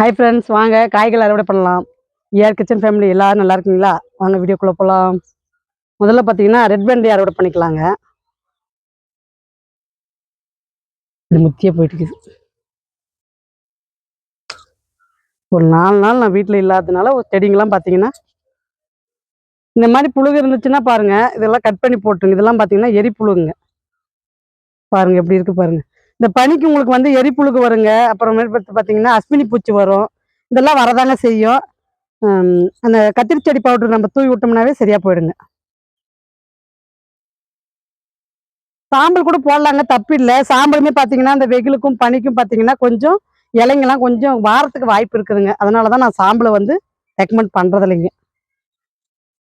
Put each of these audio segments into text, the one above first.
Hi friends வாங்க. காய்கள் அறுவடை பண்ணலாம். ஏர் கிச்சன் ஃபேமிலி எல்லோரும் நல்லா இருக்கீங்களா? வாங்க வீடியோக்குள்ளே போகலாம் முதல்ல பார்த்தீங்கன்னா ரெட் வெண்டி அறுவடை பண்ணிக்கலாங்க. இது முத்தியே போயிட்டு இருக்குது ஒரு நாலு நாள் நான் வீட்டில் இல்லாததுனால ஒரு செடிங்கெல்லாம் பார்த்தீங்கன்னா இந்த மாதிரி புழுகு இருந்துச்சுன்னா பாருங்கள் இதெல்லாம் கட் பண்ணி போட்டுருங்க. இதெல்லாம் பார்த்தீங்கன்னா எரிப்புழுகுங்க பாருங்கள் எப்படி இருக்குது பாருங்கள் இந்த பனிக்கு உங்களுக்கு வந்து எரிப்புழுக்கு வருங்க. அப்புறமேட்டு பார்த்து பார்த்தீங்கன்னா அஸ்வினி பூச்சி வரும். இதெல்லாம் வரதாங்க செய்யும். அந்த கத்திரி செடி பவுடர் நம்ம தூவி விட்டோம்னாவே சரியா போயிடுங்க. சாம்பல் கூட போடலாங்க தப்பு இல்லை. சாம்பலுமே பார்த்தீங்கன்னா அந்த வெயிலுக்கும் பனிக்கும் பார்த்தீங்கன்னா கொஞ்சம் இலைங்கெல்லாம் கொஞ்சம் வாரத்துக்கு வாய்ப்பு இருக்குதுங்க. அதனால தான் நான் சாம்பலை வந்து ரெக்கமெண்ட் பண்ணுறது இல்லைங்க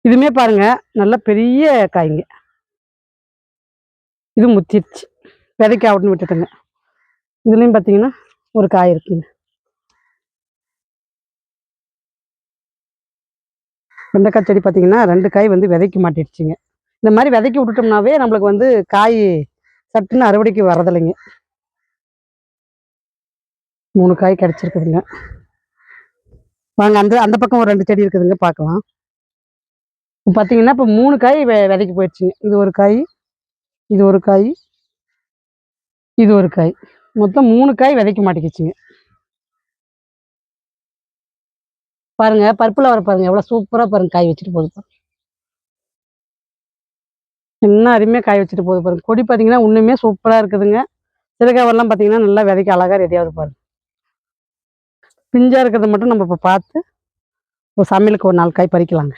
இதுவுமே பாருங்க நல்ல பெரிய காய்ங்க. இது முத்திருச்சு. விதைக்கு ஆகட்டுன்னு விட்டுட்டுங்க. இதுலேயும் பார்த்தீங்கன்னா ஒரு காய் இருக்குங்க. வெண்டைக்காய் செடி பார்த்தீங்கன்னா ரெண்டு காய் வந்து விதைக்க மாட்டிடுச்சுங்க. இந்த மாதிரி விதைக்கி விட்டுட்டோம்னாவே நம்மளுக்கு வந்து காய் சட்டுன்னு அறுவடைக்கு வரதில்லைங்க மூணு காய் கிடச்சிருக்குதுங்க. வாங்க அந்த அந்த பக்கம் ஒரு ரெண்டு செடி இருக்குதுங்க பார்க்கலாம் இப்போ பார்த்தீங்கன்னா இப்போ மூணு காய் வெ- விதைக்கு போயிடுச்சுங்க. இது ஒரு காய் இது ஒரு காய் இது ஒரு காய். மொத்தம் மூணு காய் விதைக்க மாட்டேங்கிச்சுங்க. பாருங்க பருப்புல வர பாருங்க எவ்வளவு சூப்பரா பாருங்க காய் வச்சுட்டு போகுது பாருங்க. என்ன அருமையா காய் வச்சுட்டு போகுது பாருங்க. கொடி பாத்தீங்கன்னா இன்னுமே சூப்பரா இருக்குதுங்க. சிறுகாவெல்லாம் பாத்தீங்கன்னா நல்லா விதைக்க அழகா ரெடியாகுது பாருங்க. பிஞ்சா இருக்கிறத மட்டும் நம்ம இப்ப பார்த்து ஒரு சமையலுக்கு ஒரு நாலு காய் பறிக்கலாங்க.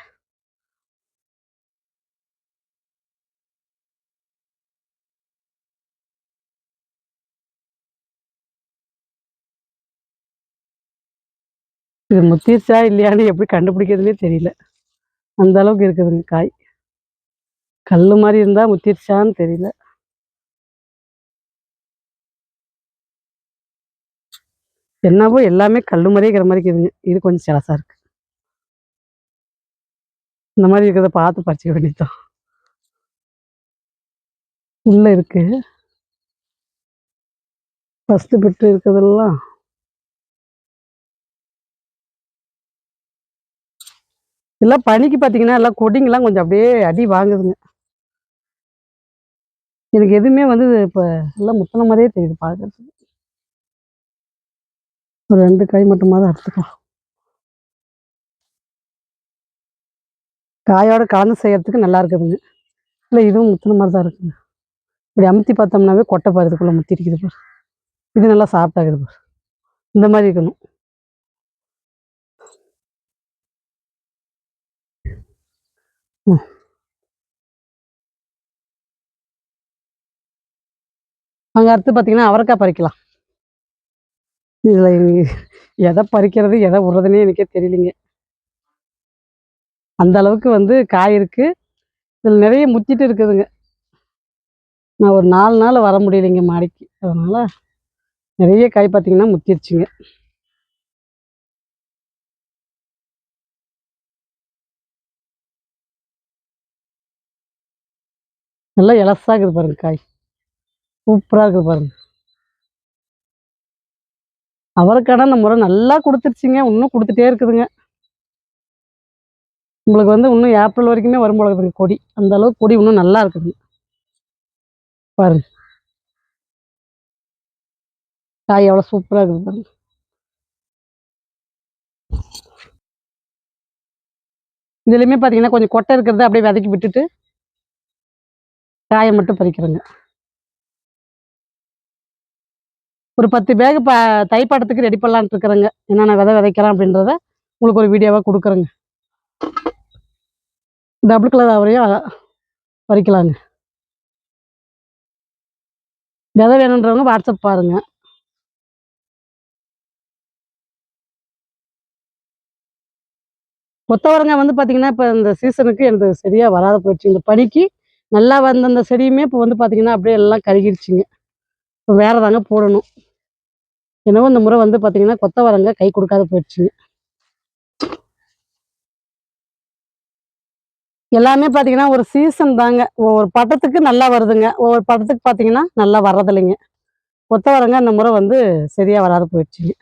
இது முத்திருச்சா இல்லையான்னு எப்படி கண்டுபிடிக்கிறதுனே தெரியல. அந்த அளவுக்கு இருக்குதுங்க காய். கல் மாதிரி இருந்தால் முத்திருச்சான்னு தெரியல. என்னவோ எல்லாமே கல் மாதிரியே இருக்கிற மாதிரி இருக்குதுங்க. இது கொஞ்சம் சிலசா இருக்கு. இந்த மாதிரி இருக்கிறத பார்த்து பறிச்சிக்க வேண்டியதான் உள்ள இருக்கு. ஃபஸ்ட்டு பிட்டு இருக்கிறதெல்லாம் எல்லாம் பனிக்கு பார்த்தீங்கன்னா எல்லாம் கொடிங்கெல்லாம் கொஞ்சம் அப்படியே அடி வாங்குதுங்க. எனக்கு எதுவுமே வந்து இப்போ எல்லாம் முத்தின மாதிரியே தெரியுது பார்க்கறதுக்கு ஒரு ரெண்டு காய் மட்டுமாவது அறுத்துக்கலாம் காயோட கலந்து செய்யறதுக்கு நல்லா இருக்குதுங்க. இல்லை இதுவும் முத்தின மாதிரி தான் இருக்குங்க. இப்படி அமுத்தி பார்த்தோம்னாவே கொட்டை பாருதுக்குள்ளே முத்தி இருக்குது பாரு. இது நல்லா சாப்பிட்டாகுது பாரு. இந்த மாதிரி இருக்கணும். அங்கே அடுத்து பார்த்தீங்கன்னா அவரைக்காய் பறிக்கலாம். இதில் எதை பறிக்கிறது எதை விடுறதுன்னே எனக்கே தெரியலிங்க. அந்த அளவுக்கு வந்து காய் இருக்கு. இதில் நிறைய முத்திட்டு இருக்குதுங்க. நான் ஒரு நாலு நாள் வர முடியலைங்க மாடிக்கு. அதனால் நிறைய காய் பார்த்தீங்கன்னா முத்திருச்சுங்க. நல்லா இலசா இருக்குது பாருங்க காய். சூப்பராக இருக்குது பாருங்க. அவரைக்கான இந்த முறை நல்லா கொடுத்துருச்சிங்க. இன்னும் கொடுத்துட்டே இருக்குதுங்க. உங்களுக்கு வந்து இன்னும் ஏப்ரல் வரைக்குமே வரும் போல இருக்குதுங்க கொடி. அந்த அளவுக்கு கொடி இன்னும் நல்லா இருக்குதுங்க. பாருங்க. காய் எவ்வளோ சூப்பராக இருக்குது பாருங்க. இதுலேயுமே பார்த்தீங்கன்னா கொஞ்சம் கொட்டை இருக்கிறத அப்படியே விதைக்கி விட்டுட்டு காயை மட்டும் பறிக்கிறேங்க. ஒரு பத்து பேக் ப தைப்படத்துக்கு ரெடி பண்ணலான்ட்டு இருக்கிறேங்க. என்னென்ன விதை விதைக்கலாம் அப்படின்றத உங்களுக்கு ஒரு வீடியோவாக கொடுக்குறேங்க. டபுள் கலர் அவரையும் பறிக்கலாங்க. விதை வேணுன்றவங்க வாட்ஸ்அப் பாருங்க. கொத்தவரங்காய் வந்து பார்த்தீங்கன்னா இப்போ இந்த சீசனுக்கு எனக்கு சரியாக வராத போயிடுச்சு இந்த பனிக்கு நல்லா வந்த அந்த செடியுமே இப்போ வந்து பார்த்தீங்கன்னா அப்படியே எல்லாம் கருகிடுச்சிங்க. இப்போ வேறு தாங்க போடணும். என்னவோ இந்த முறை வந்து பார்த்தீங்கன்னா கொத்தவரங்க கை கொடுக்காத போயிடுச்சுங்க. எல்லாமே பார்த்தீங்கன்னா ஒரு சீசன் தாங்க. ஒவ்வொரு பட்டத்துக்கு நல்லா வருதுங்க. ஒவ்வொரு பட்டத்துக்கு பார்த்தீங்கன்னா நல்லா வர்றதில்லைங்க. கொத்தவரங்க இந்த முறை வந்து சரியாக வராது போயிடுச்சுங்க.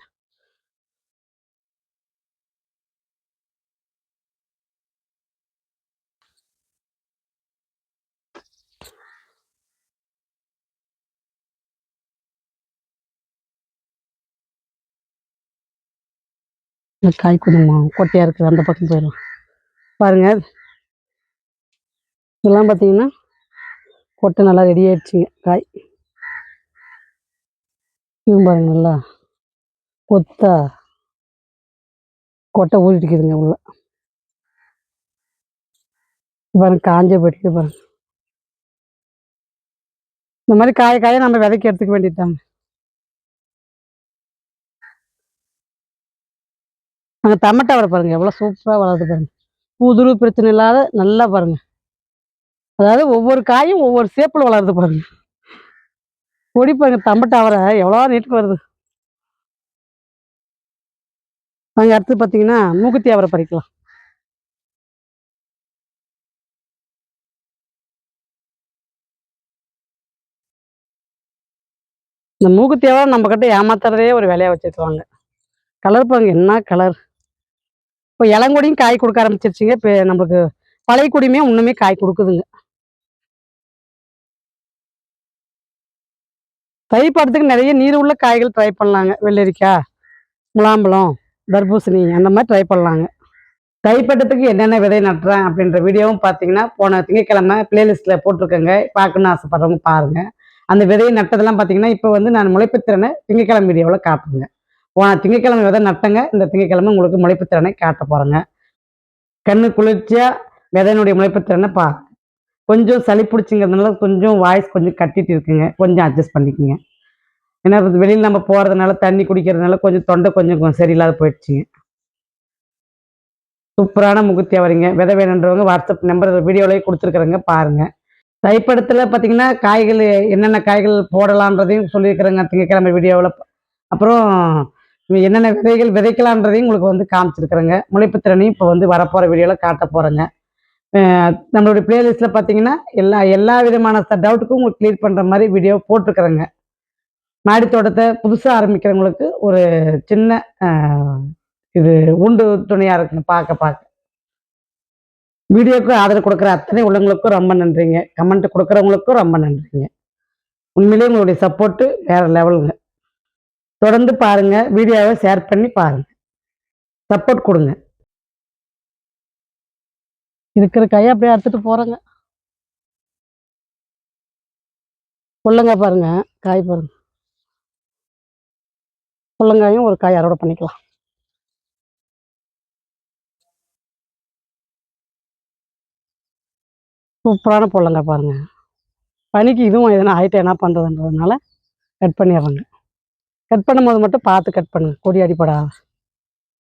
இந்த காய் கொடுங்கம்மா கொட்டையாக இருக்குது அந்த பக்கம் போயிடலாம் பாருங்க. இதெல்லாம் பார்த்தீங்கன்னா கொட்டை நல்லா ரெடி ஆயிடுச்சுங்க காய். இதுவும் பாருங்க நல்லா கொத்தா கொட்டை ஊறிட்டுக்குதுங்க உள்ள. பாருங்க காஞ்ச போயிட்டு பாருங்க. இந்த மாதிரி காய காய நம்ம விதைக்கு எடுத்துக்க வேண்டியதுதாங்க. நாங்கள் டமட்டா வர பாருங்க எவ்வளோ சூப்பராக வளருது பாருங்க. பூதுரு பிரச்சனை இல்லாத நல்லா பாருங்க. அதாவது ஒவ்வொரு காயும் ஒவ்வொரு சேப்பில் வளருது பாருங்க. கொடி பாருங்க தம்பட்டை வர எவ்வளோ நீட்டுக்கு வருது. அங்கே அடுத்து பார்த்தீங்கன்னா மூக்குத்தி அவரை பறிக்கலாம். இந்த மூக்குத்தி அவரை நம்ம கிட்ட ஏமாத்துறதே ஒரு வேலையாக வச்சிருக்காங்க. கலர் பாருங்க என்ன கலர் இப்போ இளங்கொடியும் காய் கொடுக்க ஆரம்பிச்சிருச்சுங்க. இப்போ நம்மளுக்கு பழைய கொடியுமே இன்னுமே காய் கொடுக்குதுங்க. தை படத்துக்கு நிறைய நீர் உள்ள காய்கள் ட்ரை பண்ணலாங்க. வெள்ளரிக்காய் முலாம்பழம் தர்பூசணி அந்த மாதிரி ட்ரை பண்ணலாங்க. தைப்பட்டத்துக்கு என்னென்ன விதை நட்டுறேன் அப்படின்ற வீடியோவும் பார்த்தீங்கன்னா போன திங்கக்கிழமை பிளேலிஸ்ட்டில் போட்டிருக்கேங்க. பார்க்கணுன்னு ஆசைப்படுறவங்க பாருங்கள் அந்த விதையை நட்டதெல்லாம் பார்த்தீங்கன்னா இப்போ வந்து நான் முளைப்புத்திறனை திங்கக்கிழமை வீடியோவில் காட்டுங்க போன திங்கக்கிழமை விதை நட்டங்க. இந்த திங்கக்கிழமை உங்களுக்கு முளைப்புத்திறனை காட்ட போகிறேங்க கண்ணு குளிர்ச்சியாக விதையினுடைய முளைப்புத்திறனை பா கொஞ்சம் சளி பிடிச்சிங்கிறதுனால கொஞ்சம் வாய்ஸ் கொஞ்சம் கட்டிட்டு இருக்குங்க. கொஞ்சம் அட்ஜஸ்ட் பண்ணிக்கோங்க. ஏன்னா வெளியில் நம்ம போகிறதுனால தண்ணி குடிக்கிறதுனால கொஞ்சம் தொண்டை கொஞ்சம் கொஞ்சம் சரியில்லாத போயிடுச்சுங்க. சூப்பரான முகுத்தி வரீங்க விதை வேணுன்றவங்க வாட்ஸ்அப் நம்பர் வீடியோலேயே கொடுத்துருக்குறேங்க பாருங்கள் தைப்படத்தில் பார்த்தீங்கன்னா காய்கள் என்னென்ன காய்கள் போடலான்றதையும் சொல்லியிருக்கிறேங்க திங்கக்கிழமை வீடியோவில். அப்புறம் என்னென்ன விதைகள் விதைக்கலான்றதையும் உங்களுக்கு வந்து காமிச்சிருக்கிறேங்க. முளைப்பு திறனையும் இப்போ வந்து வரப்போகிற வீடியோவில் காட்ட போகிறேங்க நம்மளுடைய பிளேலிஸ்ட்டில் பார்த்தீங்கன்னா எல்லா எல்லா விதமான டவுட்டுக்கும் உங்களுக்கு கிளியர் பண்ணுற மாதிரி வீடியோ போட்டிருக்கிறேங்க. மாடி தோட்டத்தை புதுசாக ஆரம்பிக்கிறவங்களுக்கு ஒரு சின்ன இது உண்டு துணையாக இருக்குங்க பார்க்க பார்க்க வீடியோக்கு ஆதரவு கொடுக்குற அத்தனை உள்ளவங்களுக்கும் ரொம்ப நன்றிங்க. கமெண்ட் கொடுக்குறவங்களுக்கும் ரொம்ப நன்றிங்க. உண்மையிலேயே உங்களுடைய சப்போர்ட்டு வேற லெவலுங்க தொடர்ந்து பாருங்க வீடியோவை ஷேர் பண்ணி பாருங்க. சப்போர்ட் கொடுங்க. இருக்கிற கையை அப்படியே அறுத்துட்டு போறேங்க. புள்ளங்காய் பாருங்க காய் பாருங்க. புள்ளங்காயும் ஒரு காய் அறுவடை பண்ணிக்கலாம். சூப்பரான புள்ளங்காய் பாருங்க. பனிக்கு இதுவும் எதனா ஆயிட்டு என்ன பண்ணுறதுன்றதுனால கட் பண்ணிடுறாங்க. கட் பண்ணும்போது மட்டும் பார்த்து கட் பண்ணுங்கள் கொடி அடிப்படாத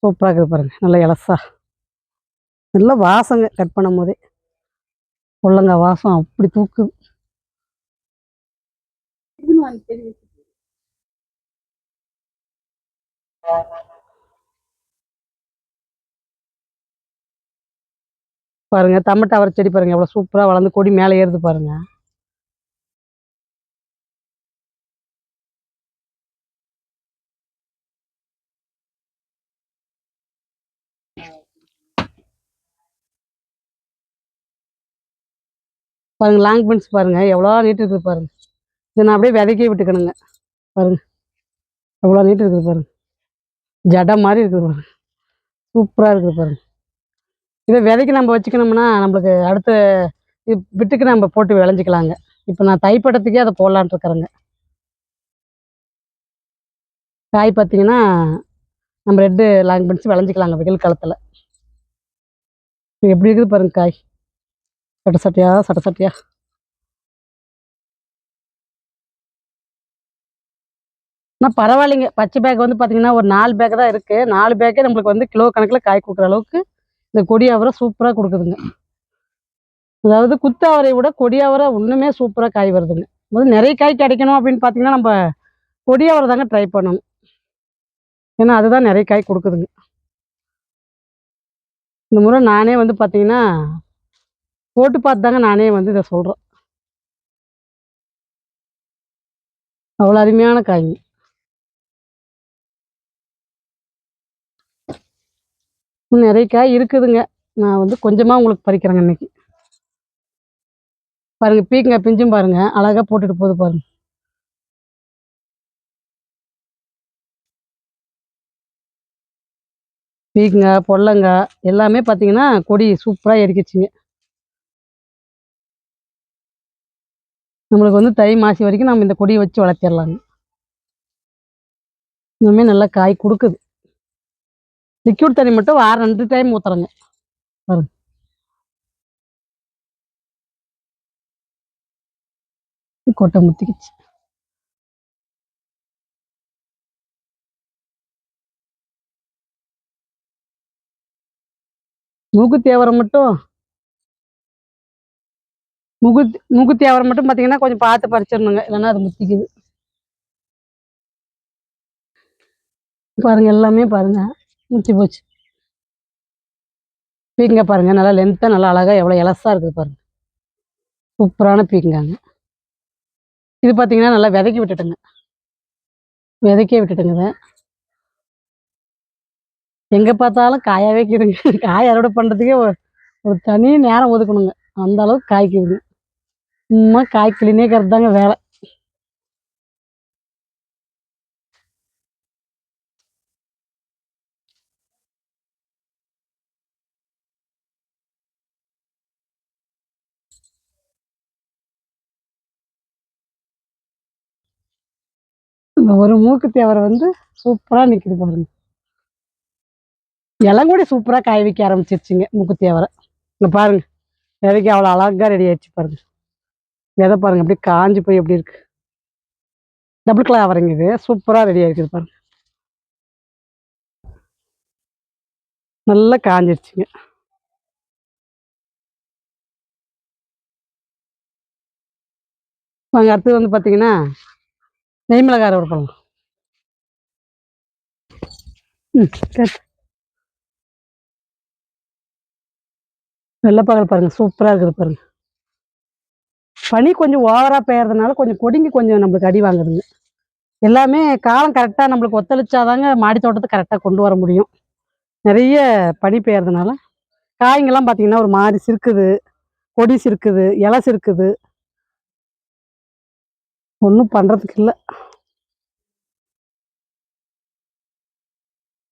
சூப்பராக இருக்குது பாருங்க. நல்லா இலசா. நல்ல வாசங்க கட் பண்ணும் போதே புள்ளங்காய் வாசம் அப்படி தூக்குது. பாருங்க தம்பட்டை செடி பாருங்க. எவ்வளோ சூப்பராக வளர்ந்து கொடி மேலே ஏறுது பாருங்க. பாருங்க லாங் பீன்ஸ் பாருங்க எவ்வளோ நீட்டு இருக்குது பாருங்க. இதை நான் அப்படியே விதைக்கே விட்டுக்கணுங்க. பாருங்க எவ்வளோ நீட்டு இருக்குது பாருங்க. ஜடை மாதிரி இருக்குது பாருங்க. சூப்பராக இருக்குது பாருங்க. இதை விதைக்கு நம்ம வச்சுக்கணும்னா நம்மளுக்கு அடுத்த விட்டுக்கு நம்ம போட்டு விளைஞ்சிக்கலாங்க. இப்போ நான் தைப்படத்துக்கே அதை போடலான்ட்டு இருக்கிறேங்க. காய் பார்த்தீங்கன்னா நம்ம ரெட்டு லாங் பீன்ஸ் விளைஞ்சிக்கலாங்க வெயில் காலத்தில். எப்படி இருக்குது பாருங்க காய்? சட்ட சட்டையா சட்ட சட்டையா ஆனால் பரவாயில்லைங்க. பச்சை பேக் வந்து பார்த்தீங்கன்னா ஒரு நாலு பேக் தான் இருக்குது நாலு பேக்கே நம்மளுக்கு வந்து கிலோ கணக்கில் காய் கொடுக்குற அளவுக்கு இந்த கொடி அவரை சூப்பராக கொடுக்குதுங்க. அதாவது குத்து அவரை விட கொடி அவரை இன்னுமே சூப்பராக காய் வருதுங்க. முதல்ல நிறைய காய் கிடைக்கணும் அப்படின்னு பார்த்தீங்கன்னா நம்ம கொடி அவரை தாங்க ட்ரை பண்ணணும். ஏன்னா அதுதான் நிறைய காய் கொடுக்குதுங்க. இந்த முறை நானே வந்து பார்த்தீங்கன்னா போட்டு பார்த்து தாங்க நானே வந்து இதை சொல்கிறேன் அவ்வளோ அருமையான காய்ங்க இன்னும் நிறைய காய் இருக்குதுங்க. நான் வந்து கொஞ்சமாக உங்களுக்கு பறிக்கிறேங்க இன்னைக்கு. பாருங்க பீக்கங்காய் பிஞ்சும் பாருங்கள் அழகாக போட்டுட்டு போகுது பாருங்க. பீக்கங்காய் பொடலங்காய் எல்லாமே பார்த்தீங்கன்னா கொடி சூப்பராக எரிக்கிச்சுங்க நம்மளுக்கு வந்து தை மாசி வரைக்கும் நம்ம இந்த கொடியை வச்சு வளர்த்திடலாங்க இன்னுமே நல்லா காய் கொடுக்குது. லிக்யூட் தண்ணி மட்டும் வாரம் ரெண்டு டைம் ஊற்றுறேங்க பாருங்க. கொட்டை முத்திக்கிச்சு. மூக்கு தேவரம் மட்டும் முகுத்தி மூக்குத்தி மட்டும் பார்த்தீங்கன்னா கொஞ்சம் பார்த்து பறிச்சிடணுங்க இல்லைன்னா அது முத்திக்குது. பாருங்க எல்லாமே பாருங்க. முத்தி போச்சு. பீக்கங்க பாருங்க நல்லா லென்த்தாக நல்லா அழகா எவ்வளோ இலசா இருக்குது பாருங்க. சூப்பரான பீக்கங்காங்க. இது பார்த்தீங்கன்னா நல்லா விதைக்கி விட்டுட்டுங்க. விதைக்கே விட்டுட்டுங்க எங்கே பார்த்தாலும் காயாவே கிடுங்க காய் அறுவடை பண்ணுறதுக்கே ஒரு ஒரு தனி நேரம் ஒதுக்கணுங்க. அந்த அளவுக்கு காய்க்குது. சும்மா காய்க்கலினே கிளினே தாங்க வேலை. இந்த ஒரு மூக்கு தேவரை வந்து சூப்பராக நிற்கிது பாருங்க. எல்லாம் கூட சூப்பராக காய வைக்க ஆரம்பிச்சிருச்சுங்க மூக்கு தேவரை. இங்க பாருங்க. விதைக்கு அவ்வளோ அழகாக ரெடி ஆயிடுச்சு பாருங்க. விதை பாருங்க அப்படியே காஞ்சி போய் எப்படி இருக்கு. டபுள் கலர் வரங்க இது. சூப்பராக ரெடி ஆயிருக்குது பாருங்க. நல்லா காஞ்சிருச்சுங்க. வாங்க அடுத்தது வந்து பார்த்தீங்கன்னா நெய்மிளகார ஒரு பழம். ம் ம் வெள்ளப்பகல் வெள்ளைப்பாகல் பாருங்க. சூப்பராக இருக்குது பாருங்க. பனி கொஞ்சம் ஓவராக பெய்யறதுனால கொஞ்சம் கொடிங்கி கொஞ்சம் நம்மளுக்கு அடி வாங்குதுங்க. எல்லாமே காலம் கரெக்டாக நம்மளுக்கு ஒத்துழைச்சாதாங்க மாடி தோட்டத்தை கரெக்டாக கொண்டு வர முடியும். நிறைய பனி பெய்யறதுனால காய்ங்கெல்லாம் பார்த்தீங்கன்னா ஒரு மாதிரி சிறுக்குது. கொடி சிறுக்குது இலை சிறுக்குது. ஒன்றும் பண்ணுறதுக்கு இல்லை.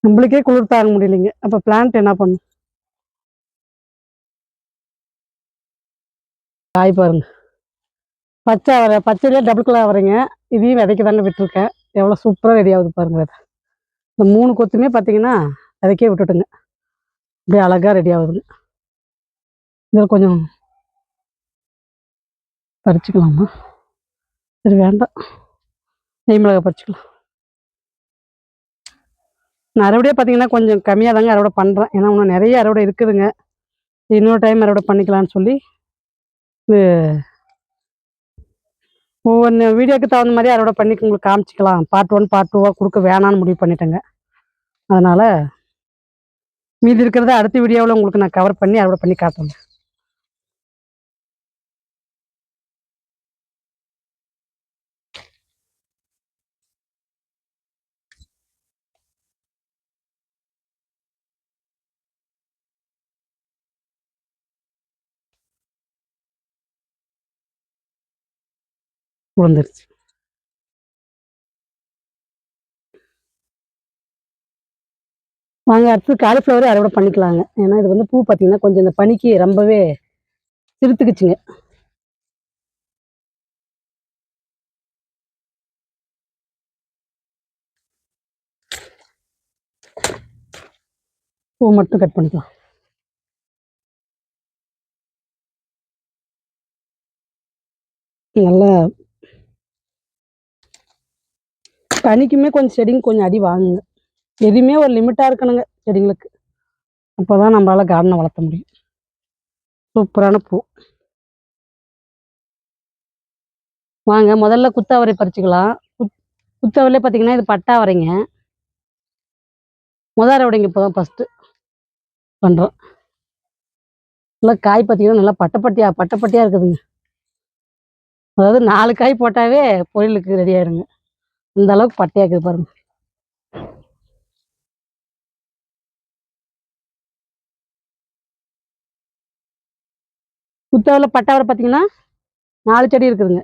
நம்மளுக்கே குளிர் தாங்க முடியலைங்க. அப்போ பிளான்ட் என்ன பண்ணும்? காய் பாருங்க. பச்சை அவரை பச்சையிலே டபுள் கலர் அவரைங்க. இதையும் விதைக்க தாங்க விட்டுருக்கேன் எவ்வளோ சூப்பராக ரெடி ஆகுது பாருங்க விதை. இந்த மூணு கொத்துமே பார்த்தீங்கன்னா விதைக்கே விட்டுட்டுங்க. அப்படியே அழகாக ரெடி ஆகுதுங்க. இதில் கொஞ்சம் பறிச்சுக்கலாமா? சரி வேண்டாம். நெய் மிளகாய் பறிச்சுக்கலாம். நான் அறுவடையே பார்த்தீங்கன்னா கொஞ்சம் கம்மியாக தாங்க அறுவடை பண்ணுறேன் ஏன்னா இன்னும் நிறைய அறுவடை இருக்குதுங்க. இன்னொரு டைம் அறுவடை பண்ணிக்கலான்னு சொல்லி ஒவ்வொன்று வீடியோக்கு தகுந்த மாதிரி அறுவடை பண்ணி உங்களுக்கு காமிச்சிக்கலாம். பார்ட் ஒன் பார்ட் டூவாக கொடுக்க வேணான்னு முடிவு பண்ணிட்டேங்க. அதனால் மீதி இருக்கிறத அடுத்த வீடியோவில் உங்களுக்கு நான் கவர் பண்ணி அறுவடை பண்ணி காட்டுறேன் விழுந்துருச்சு வாங்க அடுத்து காலிஃப்ளவரே அறுவடை பண்ணிக்கலாங்க. ஏன்னா இது வந்து பூ பார்த்தீங்கன்னா கொஞ்சம் இந்த பனிக்கு ரொம்பவே சிறுத்துக்குச்சுங்க. பூ மட்டும் கட் பண்ணிக்கலாம். நல்லா பனிக்குமே கொஞ்சம் செடிங்க கொஞ்சம் அடி வாங்குங்க. எதுவுமே ஒரு லிமிட்டாக இருக்கணுங்க செடிங்களுக்கு. அப்போ தான் நம்மளால் கார்டனை வளர்த்த முடியும். சூப்பரான பூ. வாங்க முதல்ல குத்தாவரை பறிச்சுக்கலாம். குத் குத்தாவரிலே பார்த்தீங்கன்னா இது பட்டாவரைங்க முதல் அறுவடைங்க இப்போ தான் ஃபஸ்ட்டு பண்ணுறோம் நல்லா காய் பார்த்தீங்கன்னா நல்லா பட்டப்பட்டியாக பட்டப்பட்டியாக இருக்குதுங்க. அதாவது நாலு காய் போட்டாவே பொரியலுக்கு ரெடி ஆயிருங்க. இந்த அளவுக்கு பட்டையா பாருங்க. குத்தாவில் பட்டாவில் பார்த்தீங்கன்னா நாலு செடி இருக்குதுங்க.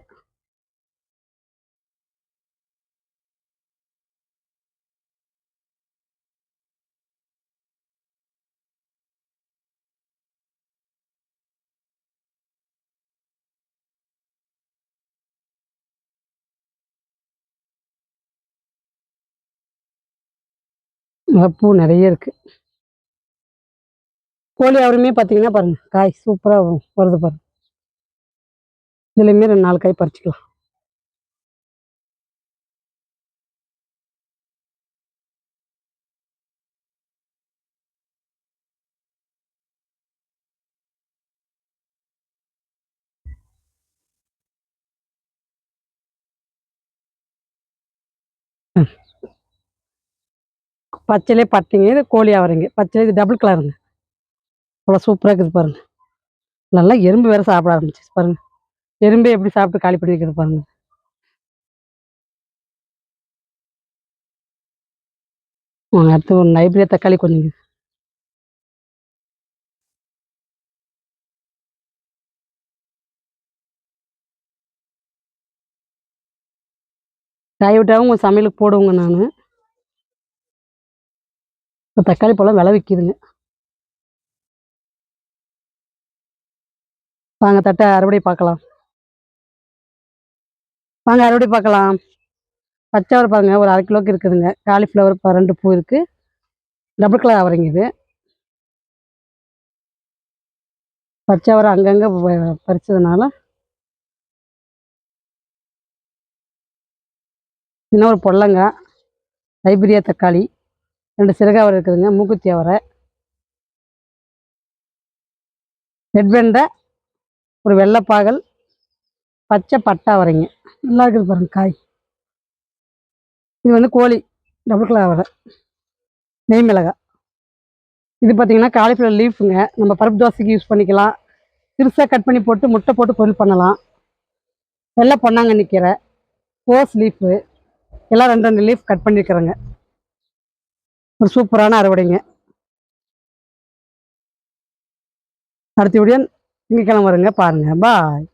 பூ நிறைய இருக்குது கோழி அவருமே பார்த்தீங்கன்னா பாருங்கள் காய் சூப்பராக வரும் வருது பாருங்கள் இதுலேயுமே ரெண்டு நாலு காய் பறிச்சிக்கலாம். பச்சையிலே பட்டிங்க இது கோழி அவரைங்க பச்சையிலே இது டபுள் கலருங்க அவ்வளோ சூப்பராக இருக்குது பாருங்கள் நல்லா எறும்பு வேற சாப்பிட ஆரம்பிச்சிச்சு பாருங்கள் எறும்பே எப்படி சாப்பிட்டு காலி பண்ணி வைக்கிறது பாருங்கள் அடுத்து ஒரு நைப்ரே தக்காளி கொஞ்சம் டைவிட்டாகவும் உங்கள் சமையலுக்கு போடுவேங்க நான். இப்போ தக்காளி பழம் விலை விற்கிதுங்க வாங்க தட்டை அறுவடை பார்க்கலாம். வாங்க அறுவடை பார்க்கலாம். பச்சை பாருங்க ஒரு அரை கிலோக்கு இருக்குதுங்க. காலிஃப்ளவர் இப்போ ரெண்டு பூ இருக்குது டபுள் கலர் அவரைங்க இது. பச்சை அவரை அங்கங்கே பறிச்சதுனால. இன்னும் ஒரு பொடலங்காய் லைப்ரியா தக்காளி. ரெண்டு சிறகாவரை இருக்குதுங்க மூக்குத்தி அவரை. ரெட் வெண்டை ஒரு வெள்ளைப்பாகல் பச்சை பட்டா வரைங்க நல்லா இருக்குது பாருங்கள் காய். இது வந்து கோழி டபுள் கலர் அவரை. நெய் மிளகாய். இது பார்த்தீங்கன்னா காலிஃப்ளவர் லீஃபுங்க நம்ம பருப்பு தோசைக்கு யூஸ் பண்ணிக்கலாம். சிறுசாக கட் பண்ணி போட்டு முட்டை போட்டு பொரியல் பண்ணலாம். வெள்ளை பொன்னாங்கண்ணி நிற்கிற கோஸ் லீஃபு எல்லாம் ரெண்டு ரெண்டு லீஃப் கட் பண்ணியிருக்கிறேங்க ஒரு சூப்பரான அறுவடைங்க. அடுத்த வீடியோ திங்கக்கிழமை வருங்க பாருங்கள் பாய்